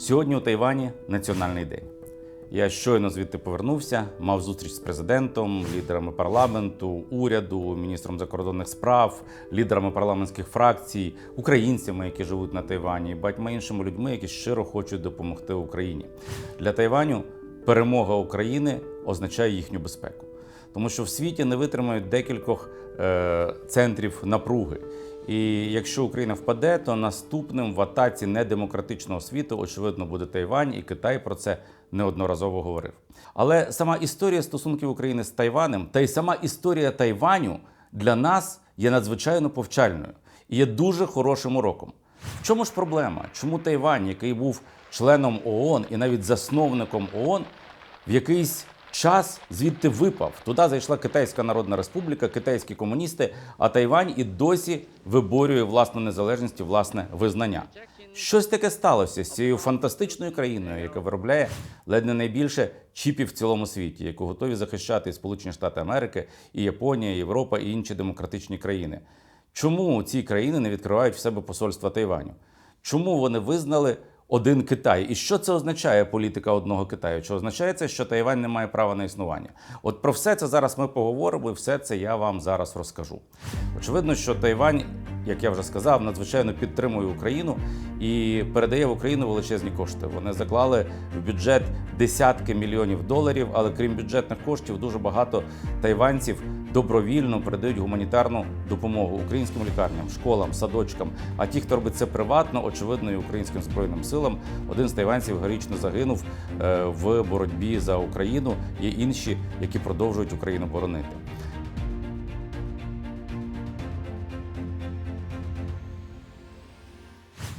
Сьогодні у Тайвані національний день. Я щойно звідти повернувся, мав зустріч з президентом, лідерами парламенту, уряду, міністром закордонних справ, лідерами парламентських фракцій, українцями, які живуть на Тайвані, і багатьма іншими людьми, які щиро хочуть допомогти Україні. Для Тайваню перемога України означає їхню безпеку, тому що в світі не витримають декількох е, центрів напруги. І якщо Україна впаде, то наступним в атаці недемократичного світу, очевидно, буде Тайвань, і Китай про це неодноразово говорив. Але сама історія стосунків України з Тайванем та й сама історія Тайваню для нас є надзвичайно повчальною і є дуже хорошим уроком. В чому ж проблема? Чому Тайвань, який був членом ООН і навіть засновником ООН, в якийсь час звідти випав. Туди зайшла Китайська Народна Республіка, китайські комуністи, а Тайвань і досі виборює власну незалежність і власне визнання. Щось таке сталося з цією фантастичною країною, яка виробляє ледь не найбільше чіпів в цілому світі, яку готові захищати і Сполучені Штати Америки, і Японія, і Європа і інші демократичні країни. Чому ці країни не відкривають в себе посольства Тайваню? Чому вони визнали один Китай? І що це означає політика одного Китаю? Чи означає це, що Тайвань не має права на існування? От про все це зараз ми поговоримо, і все це я вам зараз розкажу. Очевидно, що Тайвань, як я вже сказав, надзвичайно підтримує Україну і передає в Україну величезні кошти. Вони заклали в бюджет десятки мільйонів доларів, але крім бюджетних коштів, дуже багато тайванців добровільно передають гуманітарну допомогу українським лікарням, школам, садочкам. А ті, хто робить це приватно, очевидно, і українським збройним силам. Один з тайванців героїчно загинув е, в боротьбі за Україну. Є інші, які продовжують Україну боронити.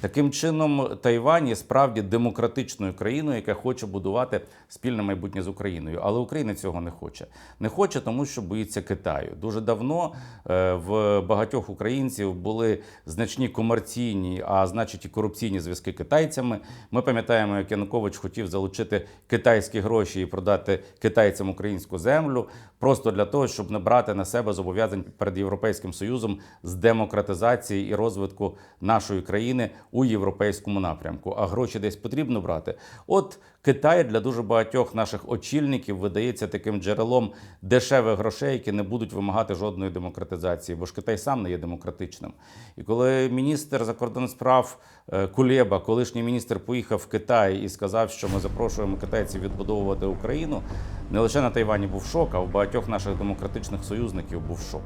Таким чином, Тайвань є справді демократичною країною, яка хоче будувати спільне майбутнє з Україною. Але Україна цього не хоче. Не хоче, тому що боїться Китаю. Дуже давно е, в багатьох українців були значні комерційні, а значить і корупційні зв'язки китайцями. Ми пам'ятаємо, як Янукович хотів залучити китайські гроші і продати китайцям українську землю, просто для того, щоб не брати на себе зобов'язань перед Європейським Союзом з демократизації і розвитку нашої країни у європейському напрямку. А гроші десь потрібно брати. От Китай для дуже багатьох наших очільників видається таким джерелом дешевих грошей, які не будуть вимагати жодної демократизації, бо ж Китай сам не є демократичним. І коли міністр закордонних справ е, Кулєба, колишній міністр, поїхав в Китай і сказав, що ми запрошуємо китайців відбудовувати Україну, не лише на Тайвані був шок, а в багатьох наших демократичних союзників був шок.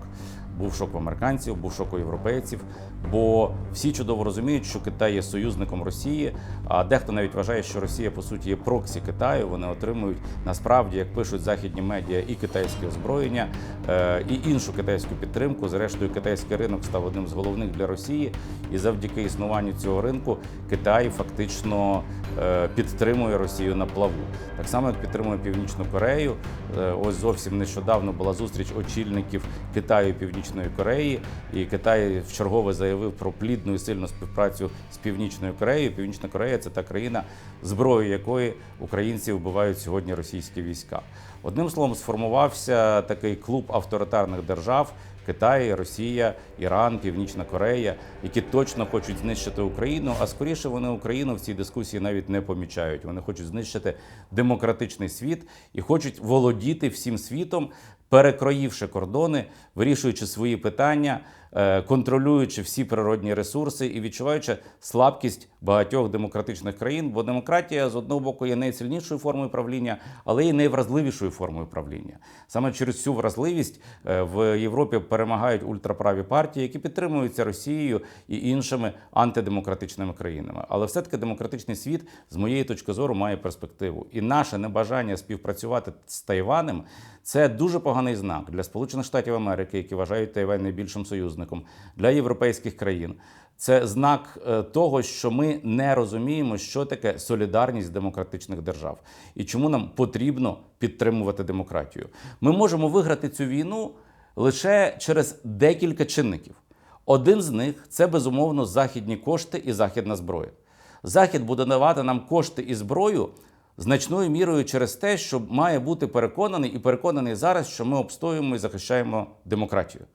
Був шок в американців, був шок у європейців, бо всі чудово розуміють, що Китай є союзником Росії. А дехто навіть вважає, що Росія по суті є проксі Китаю. Вони отримують насправді, як пишуть західні медіа, і китайське озброєння, е, і іншу китайську підтримку. Зрештою, китайський ринок став одним з головних для Росії, і завдяки існуванню цього ринку Китай фактично е, підтримує Росію на плаву. Так само, як підтримує Північну Корею. Е, Ось зовсім нещодавно була зустріч очільників Китаю і Північної Кореї, і Китай вчергове заявив про плідну і сильну співпрацю з Північною Кореєю. Північна Корея це та країна, зброєю якої українці вбивають сьогодні російські війська. Одним словом, сформувався такий клуб авторитарних держав. Китай, Росія, Іран, Північна Корея, які точно хочуть знищити Україну, а скоріше вони Україну в цій дискусії навіть не помічають. Вони хочуть знищити демократичний світ і хочуть володіти всім світом, перекроївши кордони, вирішуючи свої питання, контролюючи всі природні ресурси і відчуваючи слабкість багатьох демократичних країн, бо демократія з одного боку є найсильнішою формою правління, але й найвразливішою формою правління. Саме через цю вразливість е, в Європі перемагають ультраправі партії, які підтримуються Росією і іншими антидемократичними країнами. Але все-таки демократичний світ, з моєї точки зору, має перспективу. І наше небажання співпрацювати з Тайванем це дуже поганий знак для Сполучених Штатів Америки, які вважають Тайвань найбільшим союзником, для європейських країн. Це знак е, того, що ми не розуміємо, що таке солідарність демократичних держав і чому нам потрібно підтримувати демократію. Ми можемо виграти цю війну лише через декілька чинників. Один з них це безумовно західні кошти і західна зброя. Захід буде давати нам кошти і зброю значною мірою через те, що має бути переконаний і переконаний зараз, що ми обстоюємо і захищаємо демократію.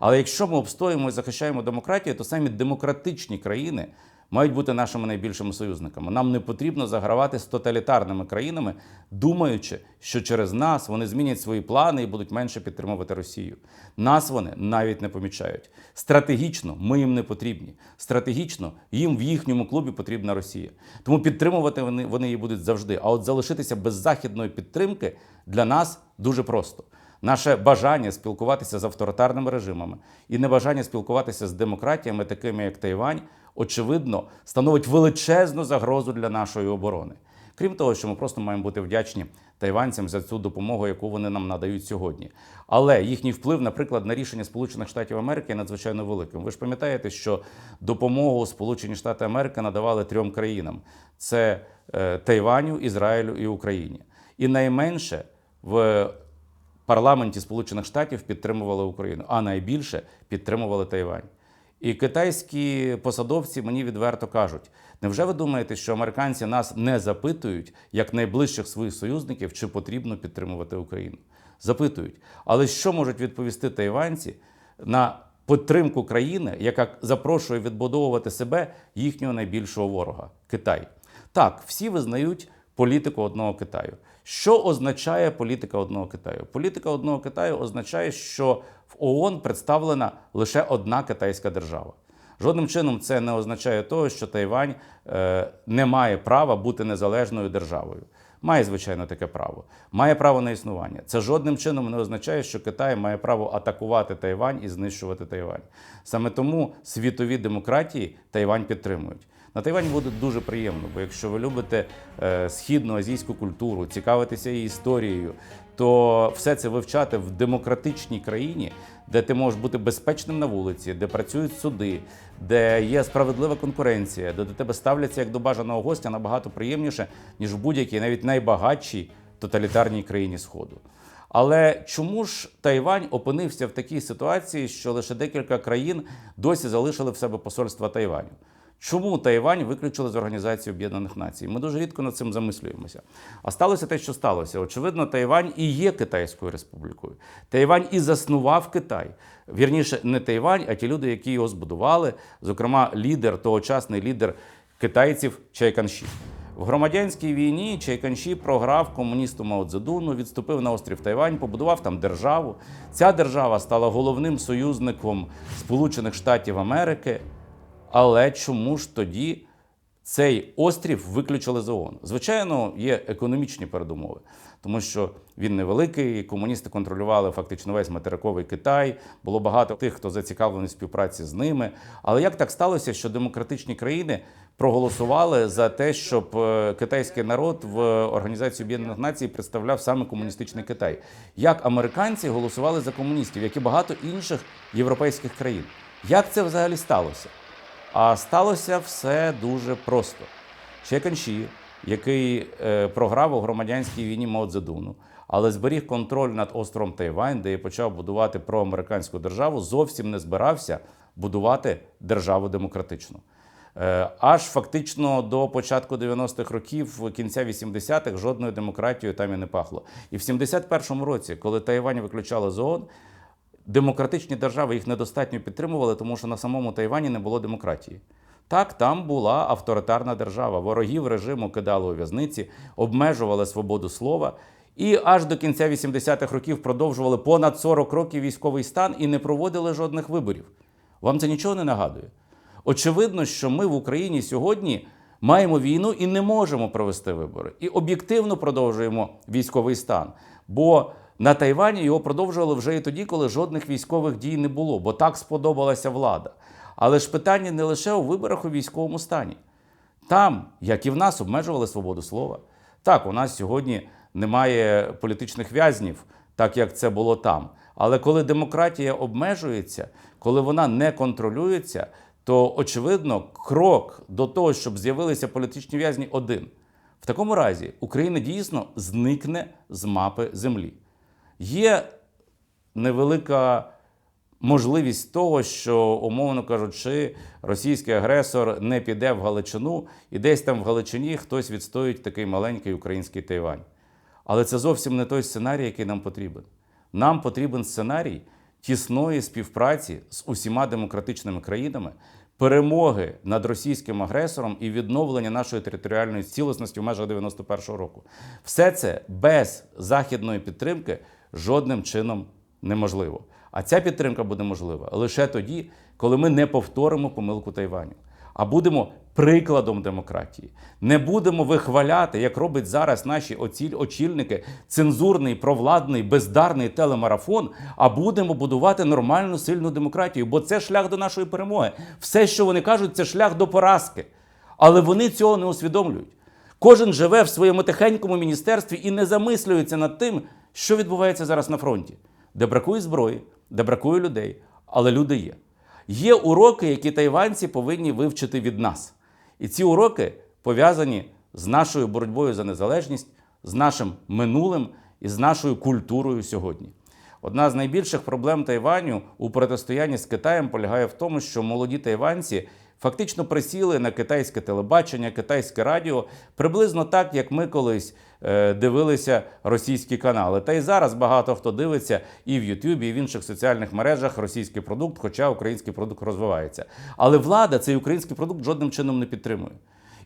Але якщо ми обстоюємо і захищаємо демократію, то самі демократичні країни мають бути нашими найбільшими союзниками. Нам не потрібно загравати з тоталітарними країнами, думаючи, що через нас вони змінять свої плани і будуть менше підтримувати Росію. Нас вони навіть не помічають. Стратегічно ми їм не потрібні. Стратегічно їм в їхньому клубі потрібна Росія. Тому підтримувати вони, вони її будуть завжди. А от залишитися без західної підтримки для нас дуже просто. Наше бажання спілкуватися з авторитарними режимами і небажання спілкуватися з демократіями, такими як Тайвань, очевидно, становить величезну загрозу для нашої оборони. Крім того, що ми просто маємо бути вдячні тайванцям за цю допомогу, яку вони нам надають сьогодні. Але їхній вплив, наприклад, на рішення Сполучених Штатів Америки є надзвичайно великим. Ви ж пам'ятаєте, що допомогу Сполучені Штати Америки надавали трьом країнам: це е, Тайваню, Ізраїлю і Україні. І найменше в парламенті Сполучених Штатів підтримували Україну, а найбільше підтримували Тайвань. І китайські посадовці мені відверто кажуть: невже ви думаєте, що американці нас не запитують як найближчих своїх союзників, чи потрібно підтримувати Україну? Запитують. Але що можуть відповісти тайванці на підтримку країни, яка запрошує відбудовувати себе їхнього найбільшого ворога Китай? Так, всі визнають політику одного Китаю. Що означає політика одного Китаю? Політика одного Китаю означає, що в ООН представлена лише одна китайська держава. Жодним чином це не означає того, що Тайвань е, не має права бути незалежною державою. Має, звичайно, таке право. Має право на існування. Це жодним чином не означає, що Китай має право атакувати Тайвань і знищувати Тайвань. Саме тому світові демократії Тайвань підтримують. На Тайвані буде дуже приємно, бо якщо ви любите е, східну азійську культуру, цікавитеся її історією, то все це вивчати в демократичній країні, де ти можеш бути безпечним на вулиці, де працюють суди, де є справедлива конкуренція, де до тебе ставляться як до бажаного гостя набагато приємніше, ніж в будь-якій, навіть найбагатшій тоталітарній країні Сходу. Але чому ж Тайвань опинився в такій ситуації, що лише декілька країн досі залишили в себе посольства Тайваню? Чому Тайвань виключили з Організації Об'єднаних Націй? Ми дуже рідко над цим замислюємося. А сталося те, що сталося. Очевидно, Тайвань і є Китайською республікою. Тайвань і заснував Китай. Вірніше, не Тайвань, а ті люди, які його збудували, зокрема, лідер, тогочасний лідер китайців Чайканші. В громадянській війні Чайканші програв комуністу Мао Цзедуну, відступив на острів Тайвань, побудував там державу. Ця держава стала головним союзником Сполучених Штатів Америки. Але чому ж тоді цей острів виключили з ООН? Звичайно, є економічні передумови, тому що він невеликий, комуністи контролювали фактично весь материковий Китай. Було багато тих, хто зацікавлений в співпраці з ними. Але як так сталося, що демократичні країни проголосували за те, щоб е, китайський народ в Організації Об'єднаних Націй представляв саме комуністичний Китай? Як американці голосували за комуністів, як і багато інших європейських країн? Як це взагалі сталося? А сталося все дуже просто. Чеканші, який е, програв у громадянській війні Мао Цзедуну, але зберіг контроль над островом Тайвань, де і почав будувати проамериканську державу, зовсім не збирався будувати державу демократичну. Е, Аж фактично до початку 90-х років, кінця 80-х, жодною демократією там і не пахло. І в 71-му році, коли Тайвань виключали з ООН, демократичні держави їх недостатньо підтримували, тому що на самому Тайвані не було демократії. Так, там була авторитарна держава. Ворогів режиму кидали у в'язниці, обмежували свободу слова. І аж до кінця 80-х років продовжували понад 40 років військовий стан і не проводили жодних виборів. Вам це нічого не нагадує? Очевидно, що ми в Україні сьогодні маємо війну і не можемо провести вибори. І об'єктивно продовжуємо військовий стан. Бо на Тайвані його продовжували вже і тоді, коли жодних військових дій не було, бо так сподобалася влада. Але ж питання не лише у виборах у військовому стані. Там, як і в нас, обмежували свободу слова. Так, у нас сьогодні немає політичних в'язнів, так як це було там. Але коли демократія обмежується, коли вона не контролюється, то очевидно крок до того, щоб з'явилися політичні в'язні, один. В такому разі Україна дійсно зникне з мапи землі. Є невелика можливість того, що, умовно кажучи, російський агресор не піде в Галичину, і десь там в Галичині хтось відстоїть такий маленький український Тайвань. Але це зовсім не той сценарій, який нам потрібен. Нам потрібен сценарій тісної співпраці з усіма демократичними країнами, перемоги над російським агресором і відновлення нашої територіальної цілісності в межах 91-го року. Все це без західної підтримки жодним чином неможливо. А ця підтримка буде можлива лише тоді, коли ми не повторимо помилку Тайваню, а будемо прикладом демократії. Не будемо вихваляти, як робить зараз наші очільники, цензурний, провладний, бездарний телемарафон, а будемо будувати нормальну сильну демократію, бо це шлях до нашої перемоги. Все, що вони кажуть, це шлях до поразки. Але вони цього не усвідомлюють. Кожен живе в своєму тихенькому міністерстві і не замислюється над тим, що відбувається зараз на фронті, де бракує зброї, де бракує людей, але люди є. Є уроки, які тайванці повинні вивчити від нас. І ці уроки пов'язані з нашою боротьбою за незалежність, з нашим минулим і з нашою культурою сьогодні. Одна з найбільших проблем Тайваню у протистоянні з Китаєм полягає в тому, що молоді тайванці фактично присіли на китайське телебачення, китайське радіо, приблизно так, як ми колись е, дивилися російські канали. Та й зараз багато хто дивиться і в Ютубі, і в інших соціальних мережах російський продукт, хоча український продукт розвивається. Але влада цей український продукт жодним чином не підтримує.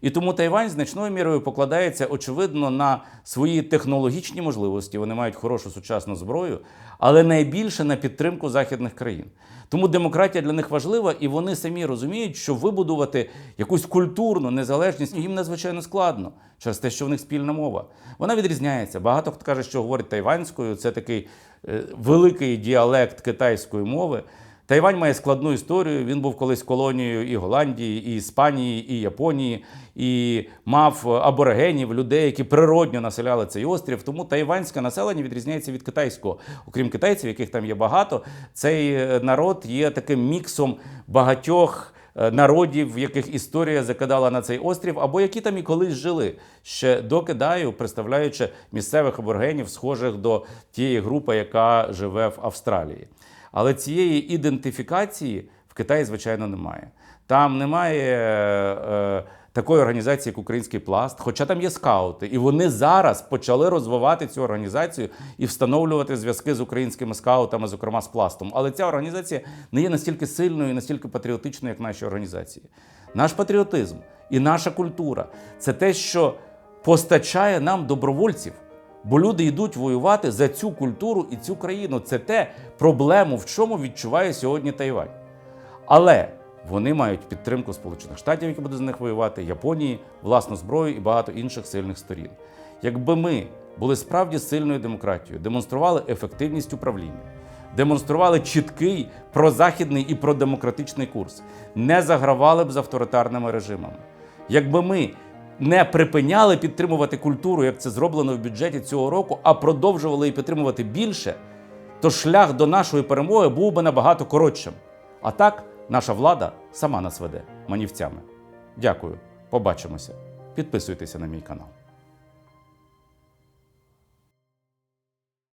І тому Тайвань значною мірою покладається, очевидно, на свої технологічні можливості. Вони мають хорошу сучасну зброю, але найбільше на підтримку західних країн. Тому демократія для них важлива, і вони самі розуміють, що вибудувати якусь культурну незалежність їм надзвичайно складно через те, що в них спільна мова. Вона відрізняється. Багато хто каже, що говорить тайванською. Це такий е, великий діалект китайської мови. Тайвань має складну історію. Він був колись колонією і Голландії, і Іспанії, і Японії, і мав аборигенів, людей, які природньо населяли цей острів. Тому тайванське населення відрізняється від китайського. Окрім китайців, яких там є багато, цей е, народ є таким міксом багатьох е, народів, яких історія закидала на цей острів, або які там і колись жили ще до Китаю, представляючи місцевих аборигенів, схожих до тієї групи, яка живе в Австралії. Але цієї ідентифікації в Китаї, звичайно, немає. Там немає е, такої організації, як Український пласт, хоча там є скаути, і вони зараз почали розвивати цю організацію і встановлювати зв'язки з українськими скаутами, зокрема з пластом. Але ця організація не є настільки сильною і настільки патріотичною, як наші організації. Наш патріотизм і наша культура це те, що постачає нам добровольців. Бо люди йдуть воювати за цю культуру і цю країну. Це те проблему, в чому відчуває сьогодні Тайвань. Але вони мають підтримку Сполучених Штатів, які будуть за них воювати, Японії, власну зброю і багато інших сильних сторін. Якби ми були справді сильною демократією, демонстрували ефективність управління, демонстрували чіткий прозахідний і продемократичний курс, не загравали б з авторитарними режимами. Якби ми не припиняли підтримувати культуру, як це зроблено в бюджеті цього року, а продовжували її підтримувати більше, то шлях до нашої перемоги був би набагато коротшим. А так, наша влада сама нас веде манівцями. Дякую, побачимося. Підписуйтеся на мій канал.